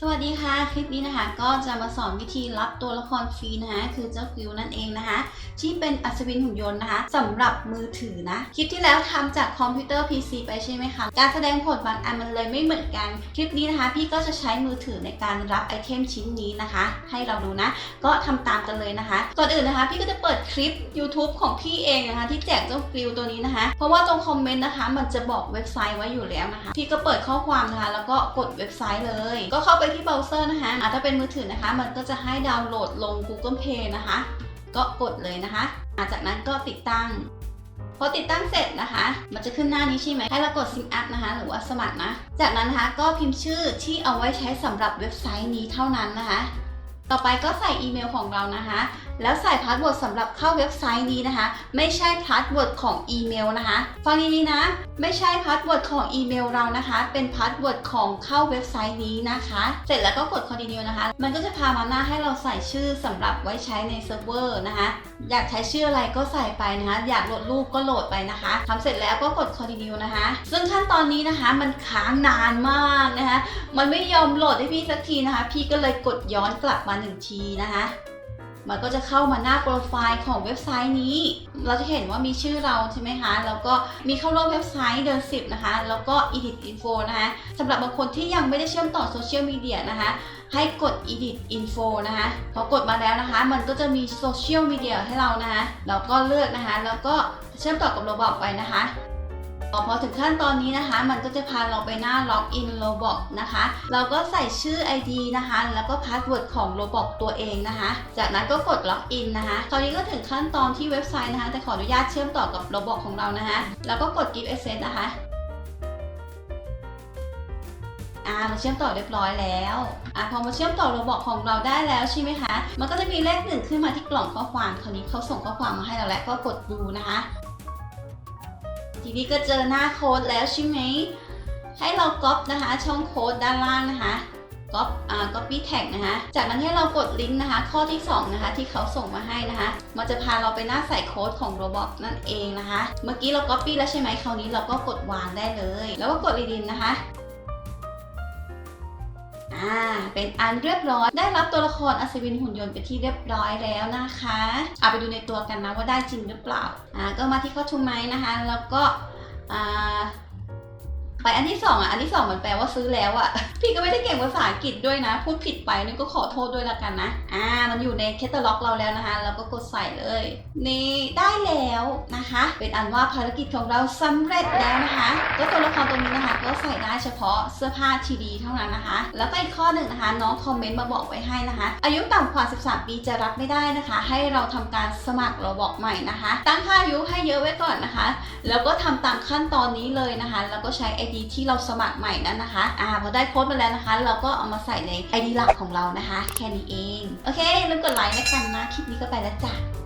สวัสดีค่ะ คลิปนี้นะคะก็จะมาสอนวิธีรับตัวละครฟรีนะคะคือเจ้าฟิวนั่นเองนะคะ ที่เป็นอัศวินหุ่นยนต์นะคะสำหรับมือถือนะ คลิปที่แล้วทำจากคอมพิวเตอร์ PC ไปใช่ไหมคะ การแสดงผลบางอันมันเลยไม่เหมือนกัน คลิปนี้นะคะ พี่ก็จะใช้มือถือในการรับไอเทมชิ้นนี้นะคะ ให้เราดูนะ ก็ทำตามกันเลยนะคะ ก่อนอื่นนะคะ พี่ก็จะเปิดคลิป YouTube ของพี่เองนะคะ ที่แจกเจ้าฟิวตัวนี้นะคะ เพราะว่าตรงคอมเมนต์นะคะ มันจะบอกเว็บไซต์ไว้อยู่แล้วนะคะ พี่ก็เปิดข้อความนะคะแล้วก็กดเว็บไซต์เลย ก็เข้าไปที่เบราว์เซอร์นะคะอะถ้าเป็นมือถือนะคะ มันก็จะให้ดาวน์โหลดลง Google Play นะคะ ก็กดเลยนะคะอะจากนั้นก็ติดตั้ง พอติดตั้งเสร็จนะคะ มันจะขึ้นหน้านี้ใช่ไหม ให้เรากด Sign Up นะคะ หรือว่าสมัครนะ จากนั้นนะคะก็พิมพ์ชื่อที่เอาไว้ใช้สำหรับเว็บไซต์นี้เท่านั้นนะคะ ต่อไปก็ใส่อีเมลของเรานะคะ แล้วใส่พาสเวิร์ดสำหรับเข้าเว็บไซต์นี้นะคะ ไม่ใช่พาสเวิร์ดของอีเมลนะคะ ฟังดีๆนะ ไม่ใช่พาสเวิร์ดของอีเมลเรานะคะ เป็นพาสเวิร์ดของเข้าเว็บไซต์นี้นะคะ เสร็จแล้วก็กด continue นะคะ มันก็จะพามาหน้าให้เราใส่ชื่อสำหรับไว้ใช้ในเซิร์ฟเวอร์นะคะ อยากใช้ชื่ออะไรก็ใส่ไปนะคะ อยากโหลดรูปก็โหลดไปนะคะทำเสร็จแล้วก็กด continue นะคะ ซึ่งขั้นตอนนี้นะคะมันค้างนานมากนะคะ มันไม่ยอมโหลดให้พี่สักทีนะคะ พี่ก็เลยกดย้อนกลับมาหนึ่งทีนะคะ มันก็จะเข้ามาหน้าโปรไฟล์ของเว็บไซต์นี้ เราจะเห็นว่ามีชื่อเราใช่ไหมคะ แล้วก็มีเข้าร่วมเว็บไซต์เดือน 10 นะคะ แล้วก็ edit info นะคะสำหรับบางคนที่ยังไม่ได้เชื่อมต่อโซเชียลมีเดียนะคะ ให้กด edit info นะคะ พอกดมาแล้วนะคะ มันก็จะมีโซเชียลมีเดียให้เรานะคะเราก็เลือกนะคะ แล้วก็เชื่อมต่อกับโรบอทไปนะคะ พอถึงขั้นตอนนี้นะคะ มันก็จะพาเราไปหน้า Login Roblox นะคะ เราก็ใส่ชื่อ ID นะคะ แล้วก็พาสเวิร์ดของ Roblox ตัวเองนะคะ จากนั้นก็กด Login นะคะคราวนี้ก็ถึงขั้นตอนที่เว็บไซต์นะคะ แต่ขออนุญาตเชื่อมต่อกับ Roblox ของเรานะคะ แล้วก็กด Give Access นะคะอ่ามาเชื่อมต่อเรียบร้อยแล้วอ่าพอมาเชื่อมต่อระบบของเราได้แล้วใช่ไหมคะ มันก็จะมีเลขหนึ่งขึ้นมาที่กล่องข้อความคราวนี้เขาส่งข้อความมาให้เราแล้วก็กดดูนะคะ ทีนี้ก็เจอหน้าโค้ดแล้วใช่ไหม ให้เราก๊อปนะคะ ช่องโค้ดด้านล่างนะคะก๊อปอ่าก๊อปปี้แท็กนะคะ จากนั้นให้เรากดลิงก์นะคะ ข้อที่ 2 นะคะ ที่เขาส่งมาให้นะคะ มันจะพาเราไปหน้าใส่โค้ดของ Roblox นั่นเองนะคะ เมื่อกี้เราก๊อปปี้แล้วใช่ไหมคราวนี้เราก็กดวางได้เลย แล้วก็กดรีดินนะคะ อ่า เป็นอันเรียบร้อย ได้รับตัวละครอัศวินหุ่นยนต์ไปที่เรียบร้อยแล้วนะคะเอาไปดูในตัวกันนะว่าได้จริงหรือเปล่า อ่า ก็มาที่ข้อทูไม้นะคะ แล้วก็ อ่า ไปอันที่สองอะ อันที่สองมันแปลว่าซื้อแล้วอะ พี่ก็ไม่ได้เก่งภาษาอังกฤษด้วยนะ พูดผิดไปนี่ก็ขอโทษด้วยละกันนะ อ่า มันอยู่ในแคตตาล็อกเราแล้วนะคะเราก็กดใส่เลย นี่ ได้แล้ว นะคะ เป็นอันว่าภารกิจของเราสำเร็จแล้วนะคะก็ตัวละครตัวนี้นะคะ ก็ใส่ได้เฉพาะเสื้อผ้าทีดีเท่านั้นนะคะ แล้วก็อีกข้อหนึ่งนะคะ น้องคอมเมนต์มาบอกไว้ให้นะคะ อายุต่ำกว่า 13 ปีจะรับไม่ได้นะคะ ให้เราทำการสมัครเราบอกใหม่นะคะ ตั้งค่าอายุให้เยอะไว้ก่อนนะคะ แล้วก็ทำตามขั้นตอนนี้เลยนะคะ แล้วก็ใช้ ID ที่เราสมัครใหม่นั้นนะคะอ่าพอได้โค้ดมาแล้วนะคะ เราก็เอามาใส่ใน ID หลักของเรานะคะ แค่นี้เอง โอเคลืมกดไลค์แล้วกันนะ คลิปนี้ก็ไปแล้วจ้ะ